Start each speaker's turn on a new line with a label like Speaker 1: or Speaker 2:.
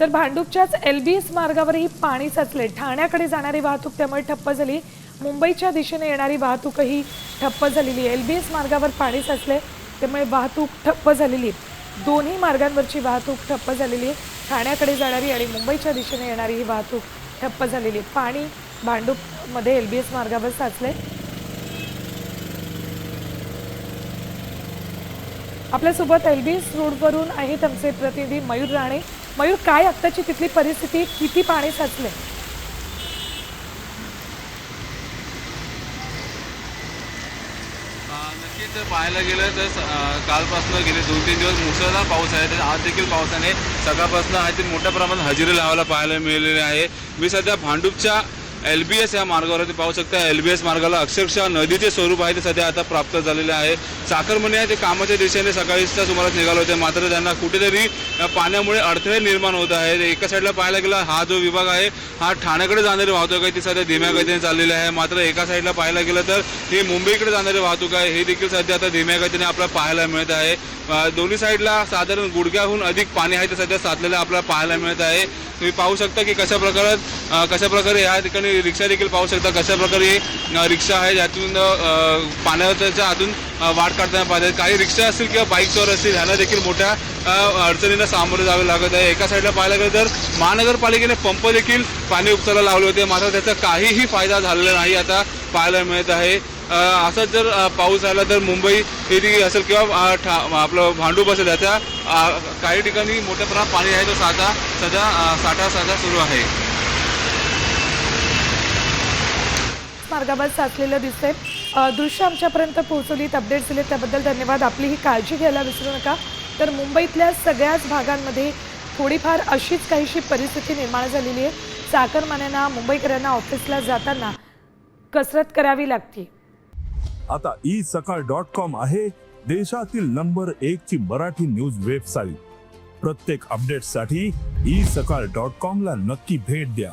Speaker 1: तर भांडूपच्याच एल बी एस मार्गावरही पाणी साचले. ठाण्याकडे जाणारी वाहतूक त्यामुळे ठप्प झाली. मुंबईच्या दिशेने येणारी वाहतूकही ठप्प झालेली एल बी एस मार्गावर पाणी साचले त्यामुळे वाहतूक ठप्प झालेली. आहे. दोन्ही मार्गांवरची वाहतूक ठप्प झालेली. आहे ठाण्याकडे जाणारी आणि मुंबईच्या दिशेने येणारी ही वाहतूक ठप्प झालेली. आहे पाणी भांडूपमध्ये एल बी एस मार्गावर साचले. आपल्यासोबत एल बी रोडवरून आहेत आमचे प्रतिनिधी मयूर राणे. मयूर काय आत्ताची तिथली परिस्थिती? किती पाणी साचले
Speaker 2: नक्कीच पाहायला गेलं तर कालपासून गेले दोन तीन दिवस मुसळधार पाऊस आहे. तर आज देखील पावसाने सकाळपासून आहे ते मोठ्या प्रमाणात हजेरी लावायला पाहायला मिळालेले आहे. मी सध्या भांडूपच्या एल बी एस या मार्गावरती पाहू शकता एल बी एस मार्गाला अक्षरशः नदीचे स्वरूप आहे ते सध्या आता प्राप्त झालेले आहे. चाकरमणी आहे ते कामाच्या दिशेने सकाळीच्या सुमारास निघाले होते. मात्र त्यांना कुठेतरी पाण्यामुळे अडथळे निर्माण होत आहेत. एका साईडला पाहायला गेला हा जो विभाग आहे हा ठाण्याकडे जाणारी वाहतूक आहे. ती सध्या धीम्या गतीने चाललेली आहे. मात्र एका साईडला पाहायला गेलं तर ही मुंबईकडे जाणारी वाहतूक आहे. हे देखील सध्या आता धीम्या गतीने आपल्याला पाहायला मिळत आहे. दोन्ही साईडला साधारण गुडघ्याहून अधिक पाणी आहे ते सध्या साचलेलं आपल्याला पाहायला मिळत आहे. तुम्ही पाहू शकता की कशा प्रकारात कशा प्रकारे या ठिकाणी रिक्षा देखील पाहू शकता कशा प्रकारे रिक्षा आहे ज्यातून पाण्याच्या आतून वाट काढताना पाहतात काही रिक्षा असतील किंवा बाईक चोर असतील ह्यांना देखील मोठ्या अडचणींना सामोरे जावे लागत आहे. एका साईडला पाहायला गेलं तर महानगरपालिकेने पंप देखील पाणी उपचारायला लावले होते. मात्र त्याचा काहीही फायदा झालेला नाही आता पाहायला मिळत आहे. असा असाच जर पाऊस आला तर मुंबई येथे असेल किंवा ठा आपलं भांडूप असेल त्याचा काही ठिकाणी मोठ्या प्रमाणात पाणी आहे तो साठा सध्या साठा साधा सुरू आहे.
Speaker 1: मार्गावर साचलेलं दिसतंय. दृश्य आमच्यापर्यंत पोहोचवलीत अपडेट दिले त्याबद्दल धन्यवाद. आपली ही काळजी घ्यायला विसरू नका. तर मुंबईतल्या सगळ्याच भागांमध्ये थोडीफार अशीच काहीशी परिस्थिती निर्माण झालेली आहे. चाकरमान्यांना मुंबईकरांना ऑफिसला जाताना कसरत करावी लागते.
Speaker 3: आता ई सकाळ डॉट कॉम आहे देशातील नंबर एक ची मराठी न्यूज वेबसाईट प्रत्येक अपडेटसाठी ई सकाळ डॉट कॉम ला नक्की भेट द्या.